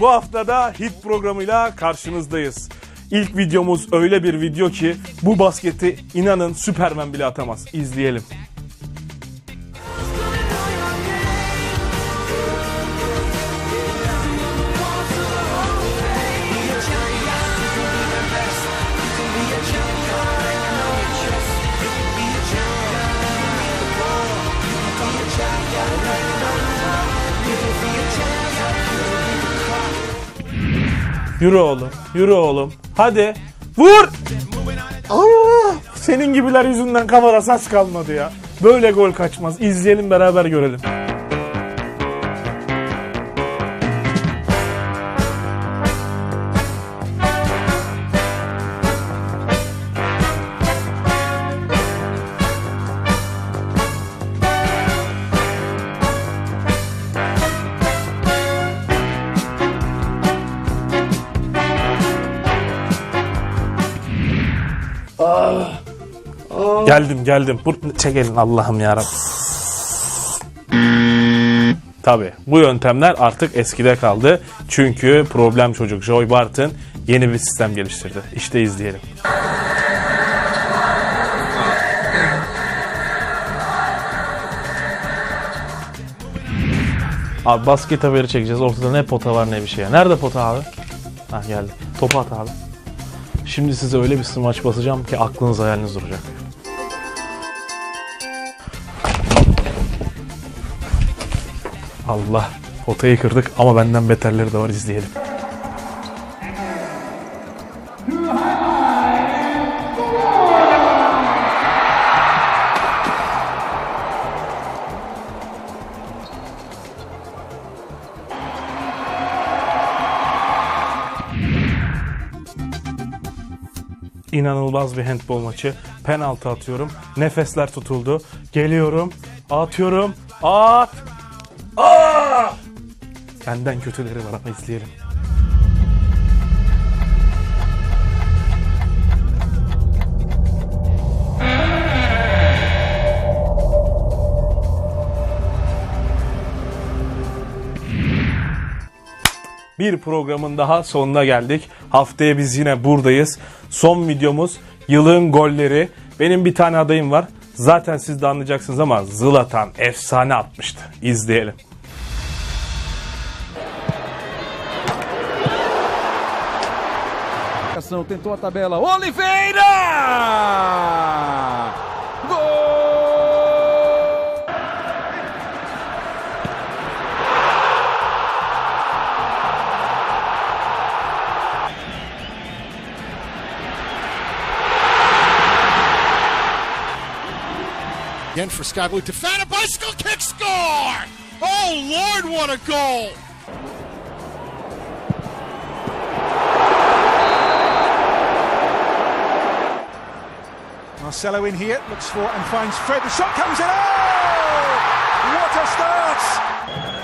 Bu hafta da hit programıyla karşınızdayız. İlk videomuz öyle bir video ki bu basketi inanın Süpermen bile atamaz. İzleyelim. Yürü oğlum, yürü oğlum. Hadi vur! Allah! Senin gibiler yüzünden kafada saç kalmadı ya. Böyle gol kaçmaz. İzleyelim beraber görelim. Geldim geldim. Bur çek elini Allah'ım yarabbim. Tabi bu yöntemler artık eskide kaldı. Çünkü problem çocuk Joy Barton yeni bir sistem geliştirdi. İşte izleyelim. Abi basket haberi çekeceğiz. Ortada ne pota var ne bir şey. Nerede pota abi? Ha geldi. Topu at abi. Şimdi size öyle bir smaç basacağım ki aklınız hayaliniz duracak. Allah. Potayı kırdık ama benden beterleri de var izleyelim. İnanılmaz bir handball maçı. Penaltı atıyorum. Nefesler tutuldu. Geliyorum. Atıyorum. At. Aa! Benden kötüleri var ama izleyelim. Bir programın daha sonuna geldik. Haftaya biz yine buradayız. Son videomuz yılın golleri. Benim bir tane adayım var. Zaten siz de anlayacaksınız ama Zlatan efsane atmıştı. İzleyelim. Tentou a tabela. Oliveira! Again for Sky Blue. Tefana bicycle kick score! Oh Lord, what a goal! Marcelo in here, looks for and finds Fred. The shot comes in. Oh! What a start!